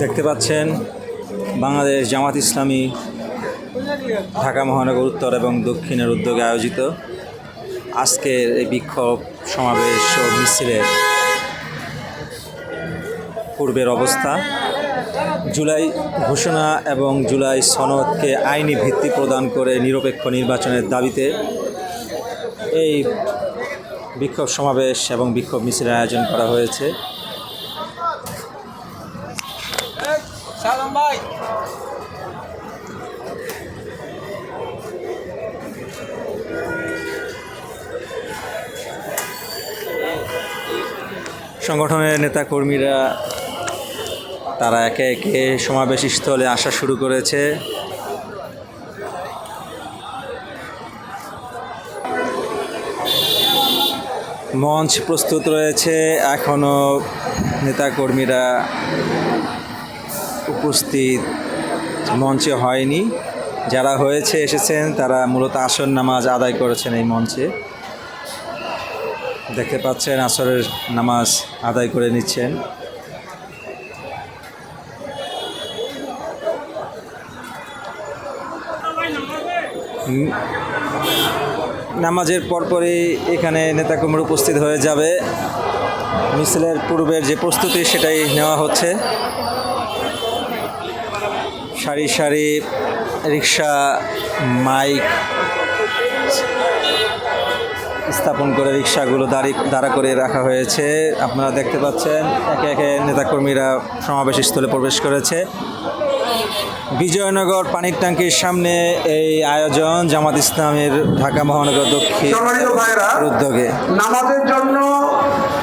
দেখতে পাচ্ছেন, বাংলাদেশ জামাত ইসলামী ঢাকা মহানগর উত্তর এবং দক্ষিণের উদ্যোগে আয়োজিত আজকের এই বিক্ষোভ সমাবেশ ও মিছিলের পূর্বের অবস্থা। জুলাই ঘোষণা এবং জুলাই সনদকে আইনি ভিত্তি প্রদান করে নিরপেক্ষ নির্বাচনের দাবিতে এই বিক্ষোভ সমাবেশ এবং বিক্ষোভ মিছিলের আয়োজন করা হয়েছে। সংগঠনের নেতাকর্মীরা তারা একে একে সমাবেশ স্থলে আসা শুরু করেছে। মঞ্চ প্রস্তুত রয়েছে। এখনও নেতাকর্মীরা উপস্থিত মঞ্চে হয়নি। যারা হয়েছে এসেছেন তারা মূলত আসর নামাজ আদায় করেছেন এই মঞ্চে। দেখতে পাচ্ছেন আসরের নামাজ আদায় করে নিচ্ছেন। উম, নামাজের পরপরই এখানে নেতাকর্মীর উপস্থিত হয়ে যাবে। মিছিলের পূর্বের যে প্রস্তুতি, সেটাই নেওয়া হচ্ছে। সারি সারি রিক্সা, মাইক স্থাপন করে রিক্সাগুলো দাঁড়ি, দাঁড়া করে রাখা হয়েছে। আপনারা দেখতে পাচ্ছেন, একে একে নেতাকর্মীরা সমাবেশ স্থলে প্রবেশ করেছে। বিজয়নগর পানির ট্যাঙ্কির সামনে এই আয়োজন জামাত ইসলামের ঢাকা মহানগর দক্ষিণ উদ্যোগে। নামাজের জন্য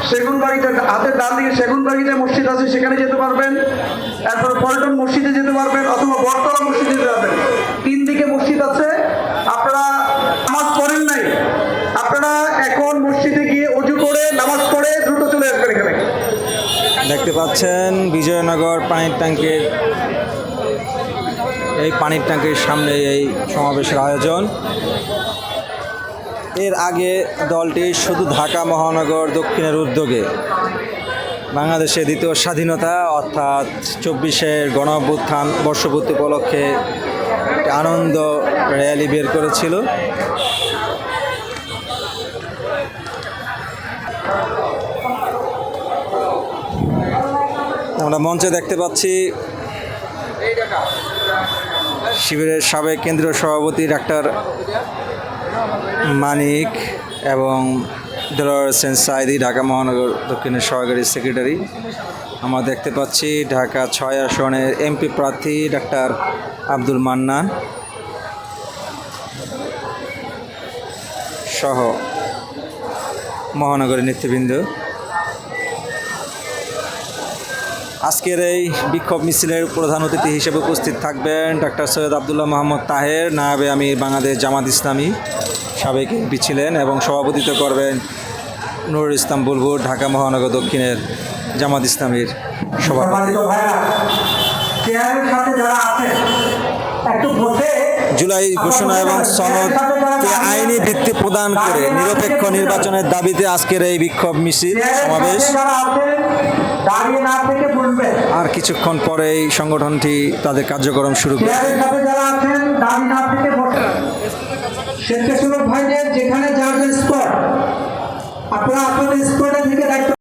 সেগুন বাড়িতে হাতের ডান দিকে সেগুন বাড়িতে মসজিদ আছে সেখানে যেতে পারবেন। এরপর পল্টন মসজিদে যেতে পারবেন অথবা বটতলা মসজিদে যেতে পারবেন। তিন দিকে মসজিদ আছে। আপনারা নামাজ পড়েন নাই। আপনারা এখন মসজিদে গিয়ে অজু করে নামাজ পড়ে দ্রুত চলে আসবেন এখানে। দেখতে পাচ্ছেন বিজয়নগর পানির ট্যাঙ্কির এই পানির ট্যাঙ্কির সামনে এই সমাবেশের আয়োজন। এর আগে দলটি শুধু ঢাকা, মহানগর, দক্ষিণের উদ্যোগে বাংলাদেশের দ্বিতীয় স্বাধীনতা অর্থাৎ চব্বিশের গণ বর্ষপূর্তি উপলক্ষে একটি আনন্দ র্যালি বের করেছিল। আমরা মঞ্চে দেখতে পাচ্ছি শিবিরের সাবেক কেন্দ্রীয় সভাপতি ডাক্তার মানিক এবং দেলোয়ার হোসেন সাইদি, ঢাকা মহানগর দক্ষিণের সহকারী সেক্রেটারি। আমরা দেখতে পাচ্ছি ঢাকা ছয় আসনের এমপি প্রার্থী ডাক্তার আব্দুল মান্নান সহ মহানগরের নেতৃবৃন্দ। আজকের এই বিক্ষোভ মিছিলের প্রধান অতিথি হিসেবে উপস্থিত থাকবেন ডাক্তার সৈয়দ আবদুল্লাহ মোহাম্মদ তাহের, নায়াবে আমি বাংলাদেশ জামাত ইসলামী সাবেক এমপি ছিলেন এবং সভাপতিত্ব করবেন নুরুল ইসলাম বুলবুর ঢাকা মহানগর দক্ষিণের জামাত ইসলামীর সভাপতি। যারা আছেন জুলাই ঘোষণা এবং সনদকে আইনি ভিত্তি প্রদান করে নিরপেক্ষ নির্বাচনের দাবিতে আজকের এই বিক্ষোভ মিছিল সমাবেশ। আর কিছুক্ষণ পরে এই সংগঠনটি তাদের কার্যক্রম শুরু স্বেচ্ছাসেবক ভাইদের যেখানে স্পট আপনারা আপনাদের স্পটে